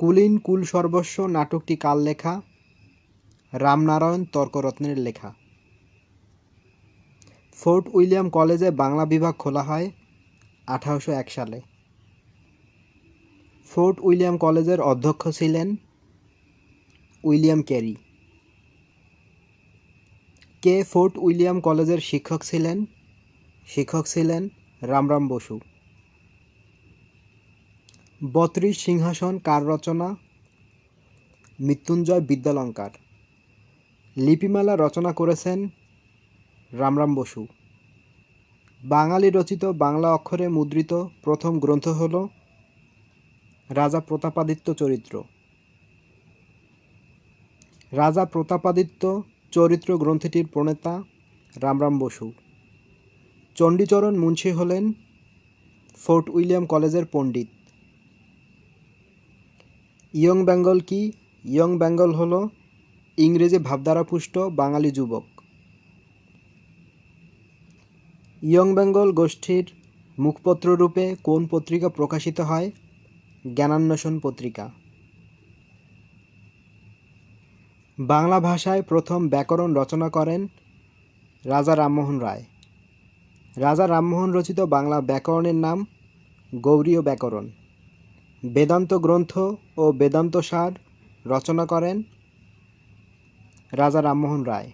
কুলীন কুল সর্বস্ব নাটকটি কার লেখা? রামনারায়ণ তর্করত্নের লেখা। ফোর্ট উইলিয়াম কলেজে বাংলা বিভাগ খোলা হয় আঠারোশো এক সালে। ফোর্ট উইলিয়াম কলেজের অধ্যক্ষ ছিলেন উইলিয়াম ক্যারি কে ফোর্ট উইলিয়াম কলেজের শিক্ষক ছিলেন? শিক্ষক ছিলেন রামরাম বসু। বত্রিশ সিংহাসন কার রচনা? মৃত্যুঞ্জয় বিদ্যালঙ্কার। লিপিমালা রচনা করেছেন রামরাম বসু। বাঙালি রচিত বাংলা অক্ষরে মুদ্রিত প্রথম গ্রন্থ হল রাজা প্রতাপাদিত্য চরিত্র। রাজা প্রতাপাদিত্য চরিত্র গ্রন্থটির প্রণেতা রামরাম বসু। চণ্ডীচরণ মুন্সী হলেন ফোর্ট উইলিয়াম কলেজের পণ্ডিত। ইয়ং বেঙ্গল কি? ইয়ং বেঙ্গল হল ইংরেজি ভাবধারাপুষ্ট বাঙালি যুবক। ইয়ং বেঙ্গল গোষ্ঠীর মুখপত্র রূপে কোন পত্রিকা প্রকাশিত হয়? জ্ঞানান্বেষণ পত্রিকা। বাংলা ভাষায় প্রথম ব্যাকরণ রচনা করেন রাজা রামমোহন রায়। রাজা রামমোহন রচিত বাংলা ব্যাকরণের নাম গৌরীয় ব্যাকরণ। বেদান্ত গ্রন্থ ও বেদান্ত সার রচনা করেন রাজা রামমোহন রায়।